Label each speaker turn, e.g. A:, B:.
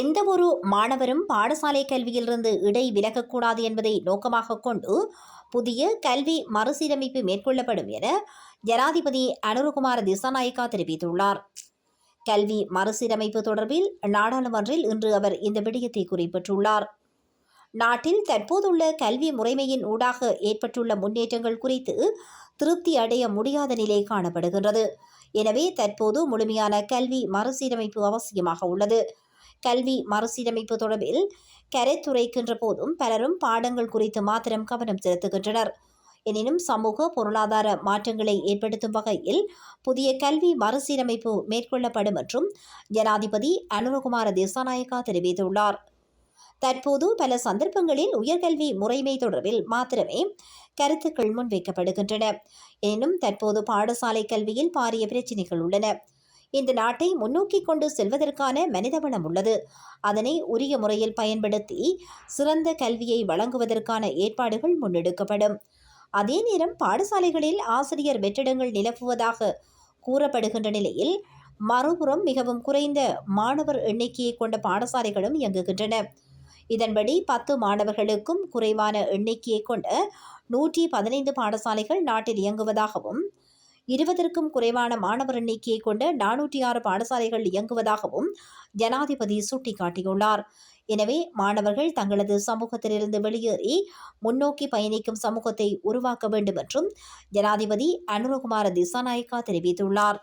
A: எந்தவொரு மாணவரும் பாடசாலை கல்வியிலிருந்து இடை விலகக்கூடாது என்பதை நோக்கமாக கொண்டு புதிய கல்வி மறுசீரமைப்பு மேற்கொள்ளப்படும் என ஜனாதிபதி அனுரகுமார திசாநாயக்கா தெரிவித்துள்ளார். கல்வி மறுசீரமைப்பு தொடர்பில் நாடாளுமன்றில் இன்று அவர் இந்த விடயத்தை குறிப்பிட்டுள்ளார். நாட்டில் தற்போதுள்ள கல்வி முறைமையின் ஊடாக ஏற்பட்டுள்ள முன்னேற்றங்கள் குறித்து திருப்தி அடைய முடியாத நிலை காணப்படுகின்றது. எனவே தற்போது முழுமையான கல்வி மறுசீரமைப்பு அவசியமாக உள்ளது. கல்வி மறுசீரமைப்பு தொடர்பில் கரைத்துரைக்கின்ற போதும் பலரும் பாடங்கள் குறித்து மாத்திரம் கவனம் செலுத்துகின்றனர். எனினும் சமூக பொருளாதார மாற்றங்களை ஏற்படுத்தும் வகையில் புதிய கல்வி மறுசீரமைப்பு மேற்கொள்ளப்படும் என்றும் ஜனாதிபதி அனுரகுமார தேசாநாயக்கா தெரிவித்துள்ளார். தற்போது பல சந்தர்ப்பங்களில் உயர்கல்வி முறைமை தொடர்பில் மாத்திரமே கருத்துக்கள் முன்வைக்கப்படுகின்றன. எனினும் தற்போது பாடசாலை கல்வியில் பாரிய பிரச்சினைகள் உள்ளன. இந்த நாட்டை முன்னோக்கி கொண்டு செல்வதற்கான மனிதவளம் உள்ளது. அதனை உரிய முறையில் பயன்படுத்தி சிறந்த கல்வியை வழங்குவதற்கான ஏற்பாடுகள் முன்னெடுக்கப்படும். அதே நேரம் பாடசாலைகளில் ஆசிரியர் வெற்றிடங்கள் நிலவுவதாக கூறப்படுகின்ற நிலையில் மறுபுறம் மிகவும் குறைந்த மாணவர் எண்ணிக்கையை கொண்ட பாடசாலைகளும் இயங்குகின்றன. இதன்படி பத்து மாணவர்களுக்கும் குறைவான எண்ணிக்கையை கொண்ட நூற்றி பதினைந்து பாடசாலைகள் நாட்டில் இயங்குவதாகவும் இருபதற்கும் குறைவான மாணவர் எண்ணிக்கையை கொண்ட நானூற்றி ஆறு பாடசாலைகள் இயங்குவதாகவும் ஜனாதிபதி சுட்டிக்காட்டியுள்ளார். எனவே மாணவர்கள் தங்களது சமூகத்திலிருந்து வெளியேறி முன்னோக்கி பயணிக்கும் சமூகத்தை உருவாக்க வேண்டும் என்றும் ஜனாதிபதி அனுரகுமார திசாநாயக்கா தெரிவித்துள்ளார்.